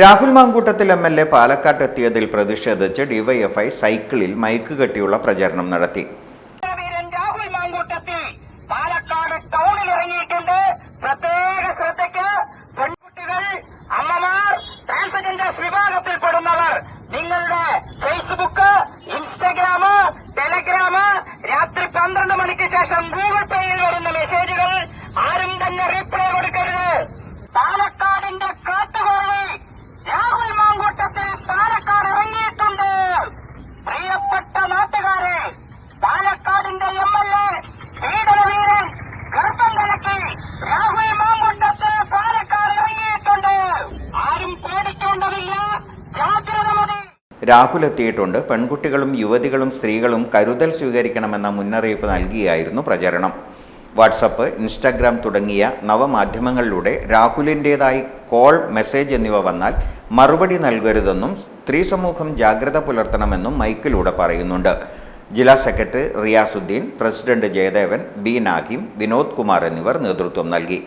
Rahul Mankoottathil M L A പാലക്കാട്ട് എത്തിയതിൽ പ്രതിഷേധിച്ച് ഡിവൈഎഫ്ഐ സൈക്കിളിൽ മൈക്ക് കെട്ടിയുള്ള പ്രചരണം നടത്തി. രാഹുൽ മാങ്കൂട്ടത്തിൽ പാലക്കാട് ടൗണിൽ ഇറങ്ങിയിട്ടുണ്ട്. പെൺകുട്ടികൾ അമ്മമാർ വിഭാഗത്തിൽപ്പെടുന്നവർ നിങ്ങളുടെ രാത്രി പന്ത്രണ്ട് മണിക്ക് ശേഷം ഗൂഗിൾ പേയിൽ വരുന്ന മെസ്സേജുകൾ ആരും തന്നെ റീപ്ലൈ കൊടുക്കരുത് പാലക്കാടിന്റെ കാട്ടുകോഴി രാഹുൽ മാങ്കൂട്ടത്തിൽ പാലക്കാട് ഇറങ്ങിയിട്ടുണ്ട് പ്രിയപ്പെട്ട നാട്ടുകാരെ പാലക്കാടിന്റെ എം എൽ എ പീഡനവീരൻ രാഹുൽ മാങ്കുണ്ടത്തിൽ പാലക്കാട് ഇറങ്ങിയിട്ടുണ്ട്. ആരും പേടിക്കേണ്ടതില്ല. ജാഗ്രത മതി. രാഹുൽ എത്തിയിട്ടുണ്ട്. പെൺകുട്ടികളും യുവതികളും സ്ത്രീകളും കരുതൽ സ്വീകരിക്കണമെന്ന മുന്നറിയിപ്പ് നൽകിയായിരുന്നു പ്രചരണം. വാട്സപ്പ് ഇൻസ്റ്റാഗ്രാം തുടങ്ങിയ നവമാധ്യമങ്ങളിലൂടെ രാഹുലിന്റേതായി കോൾ മെസ്സേജ് എന്നിവ വന്നാൽ മറുപടി നൽകരുതെന്നും സ്ത്രീ സമൂഹം ജാഗ്രത പുലർത്തണമെന്നും മൈക്കിലൂടെ പറയുന്നുണ്ട്. ജില്ലാ secretary Riyasuddin president Jayadevan B Nahim Vinod Kumar എന്നിവർ നേതൃത്വം നൽകി.